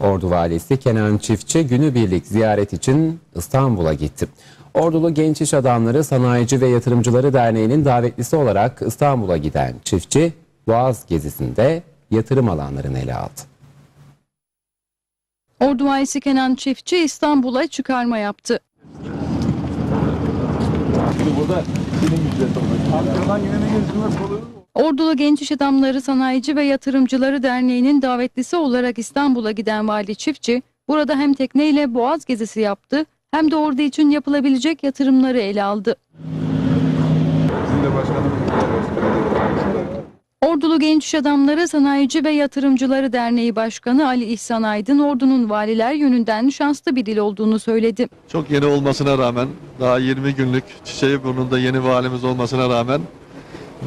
Ordu valisi Kenan Çiftçi günübirlik ziyaret için İstanbul'a gitti. Ordulu Genç İş Adamları Sanayici ve Yatırımcıları Derneği'nin davetlisi olarak İstanbul'a giden Çiftçi, Boğaz gezisinde yatırım alanlarını ele aldı. Ordu valisi Kenan Çiftçi İstanbul'a çıkarma yaptı. Ordulu Genç İş Adamları Sanayici ve Yatırımcıları Derneği'nin davetlisi olarak İstanbul'a giden Vali Çiftçi, burada hem tekneyle Boğaz gezisi yaptı hem de ordu için yapılabilecek yatırımları ele aldı. Sizin de başkanımız Ordulu Genç Adamları Sanayici ve Yatırımcıları Derneği Başkanı Ali İhsan Aydın, ordunun valiler yönünden şanslı bir il olduğunu söyledi. Çok yeni olmasına rağmen daha 20 günlük çiçeği burnunda yeni valimiz olmasına rağmen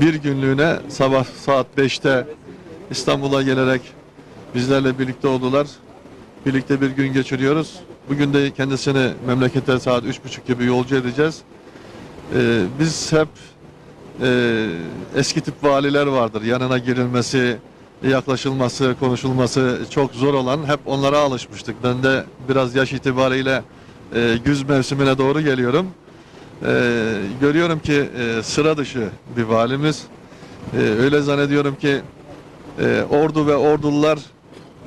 bir günlüğüne sabah saat 5'te İstanbul'a gelerek bizlerle birlikte oldular. Birlikte bir gün geçiriyoruz. Bugün de kendisini memlekete saat 3.30 gibi yolcu edeceğiz. Ee, biz hep e, eski tip valiler vardır. Yanına girilmesi, yaklaşılması, konuşulması çok zor olan hep onlara alışmıştık. Ben de biraz yaş itibariyle e, güz mevsimine doğru geliyorum. E, görüyorum ki e, sıra dışı bir valimiz. E, öyle zannediyorum ki e, ordu ve ordular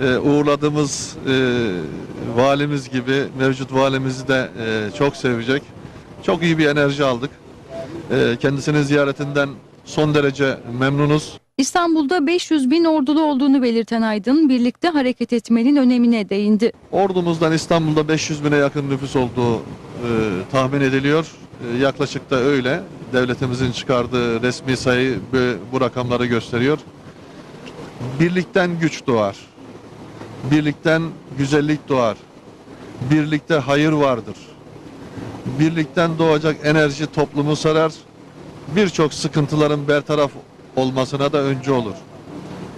e, uğurladığımız e, valimiz gibi mevcut valimizi de e, çok sevecek. Çok iyi bir enerji aldık. E, kendisinin ziyaretinden son derece memnunuz. İstanbul'da 500 bin ordulu olduğunu belirten Aydın, birlikte hareket etmenin önemine değindi. Ordumuzdan İstanbul'da 500 bine yakın nüfus olduğu e, tahmin ediliyor. E, yaklaşık da öyle. Devletimizin çıkardığı resmi sayı bu, bu rakamları gösteriyor. Birlikten güç doğar. Birlikten güzellik doğar. Birlikte hayır vardır. Birlikten doğacak enerji toplumu sarar. Birçok sıkıntıların bertaraf olmasına da öncü olur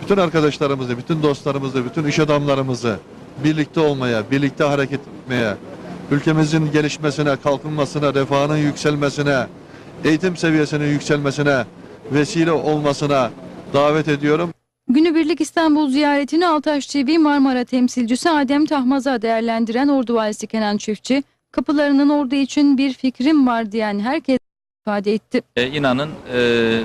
bütün arkadaşlarımızı, bütün dostlarımızı, bütün iş adamlarımızı birlikte olmaya, birlikte hareket etmeye, ülkemizin gelişmesine, kalkınmasına, refahının yükselmesine, eğitim seviyesinin yükselmesine vesile olmasına davet ediyorum. Günübirlik İstanbul ziyaretini Altaş TV Marmara temsilcisi Adem Tahmaz'a değerlendiren Ordu Valisi Kenan Çiftçi, kapılarının ordu için bir fikrim var diyen herkes ifade etti. E, inanın e,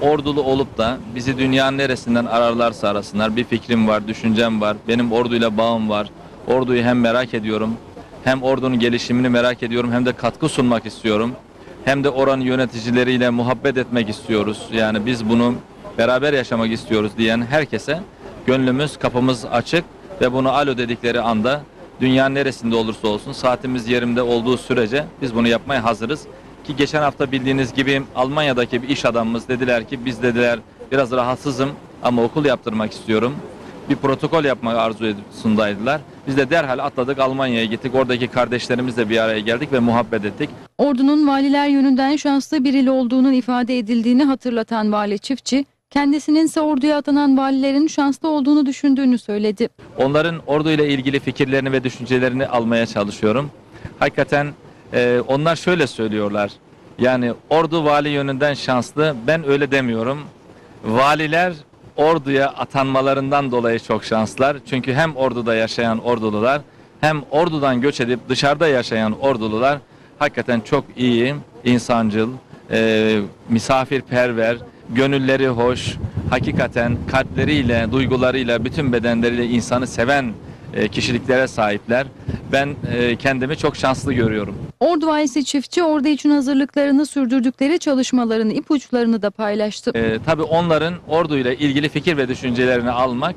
ordulu olup da bizi dünyanın neresinden ararlarsa arasınlar bir fikrim var, düşüncem var, benim orduyla bağım var. Orduyu hem merak ediyorum, hem ordunun gelişimini merak ediyorum, hem de katkı sunmak istiyorum. Hem de oranın yöneticileriyle muhabbet etmek istiyoruz. Yani biz bunu beraber yaşamak istiyoruz diyen herkese gönlümüz, kapımız açık ve bunu alo dedikleri anda dünyanın neresinde olursa olsun saatimiz yerimde olduğu sürece biz bunu yapmaya hazırız. Ki geçen hafta bildiğiniz gibi Almanya'daki bir iş adamımız dediler ki biz dediler biraz rahatsızım ama okul yaptırmak istiyorum. Bir protokol yapmak arzusundaydılar. Biz de derhal atladık Almanya'ya gittik. Oradaki kardeşlerimizle bir araya geldik ve muhabbet ettik. Ordunun valiler yönünden şanslı bir il olduğunun ifade edildiğini hatırlatan Vali Çiftçi, kendisinin ise orduya atanan valilerin şanslı olduğunu düşündüğünü söyledi. Onların orduyla ilgili fikirlerini ve düşüncelerini almaya çalışıyorum. Hakikaten e, onlar şöyle söylüyorlar. Yani ordu vali yönünden şanslı. Ben öyle demiyorum. Valiler orduya atanmalarından dolayı çok şanslar. Çünkü hem orduda yaşayan ordulular hem ordudan göç edip dışarıda yaşayan ordulular hakikaten çok iyi, insancıl, e, misafirperver, gönülleri hoş, hakikaten kalpleriyle, duygularıyla, bütün bedenleriyle insanı seven e, kişiliklere sahipler. Ben e, kendimi çok şanslı görüyorum. Ordu valisi Çiftçi, ordu için hazırlıklarını sürdürdükleri çalışmaların ipuçlarını da paylaştı. E, tabii onların orduyla ilgili fikir ve düşüncelerini almak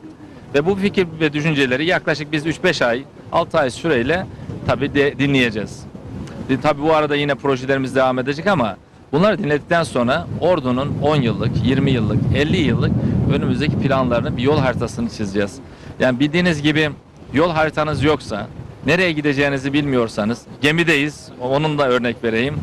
ve bu fikir ve düşünceleri yaklaşık biz 3-5 ay, 6 ay süreyle tabii de, dinleyeceğiz. E, tabii bu arada yine projelerimiz devam edecek ama bunları dinledikten sonra ordunun 10 yıllık, 20 yıllık, 50 yıllık önümüzdeki planlarını bir yol haritasını çizeceğiz. Yani bildiğiniz gibi yol haritanız yoksa, nereye gideceğinizi bilmiyorsanız, gemideyiz, onun da örnek vereyim.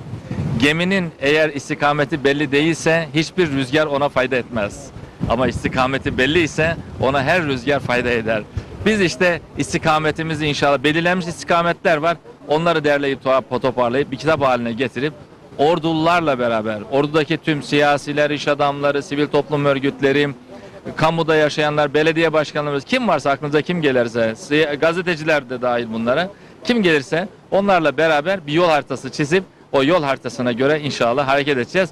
Geminin eğer istikameti belli değilse hiçbir rüzgar ona fayda etmez. Ama istikameti belli ise ona her rüzgar fayda eder. Biz işte istikametimizi inşallah belirlenmiş istikametler var. Onları derleyip to- toparlayıp bir kitap haline getirip ordulularla beraber, ordudaki tüm siyasiler, iş adamları, sivil toplum örgütleri, kamuda yaşayanlar, belediye başkanlarımız kim varsa aklınıza kim gelirse, gazeteciler de dahil bunlara kim gelirse onlarla beraber bir yol haritası çizip o yol haritasına göre inşallah hareket edeceğiz.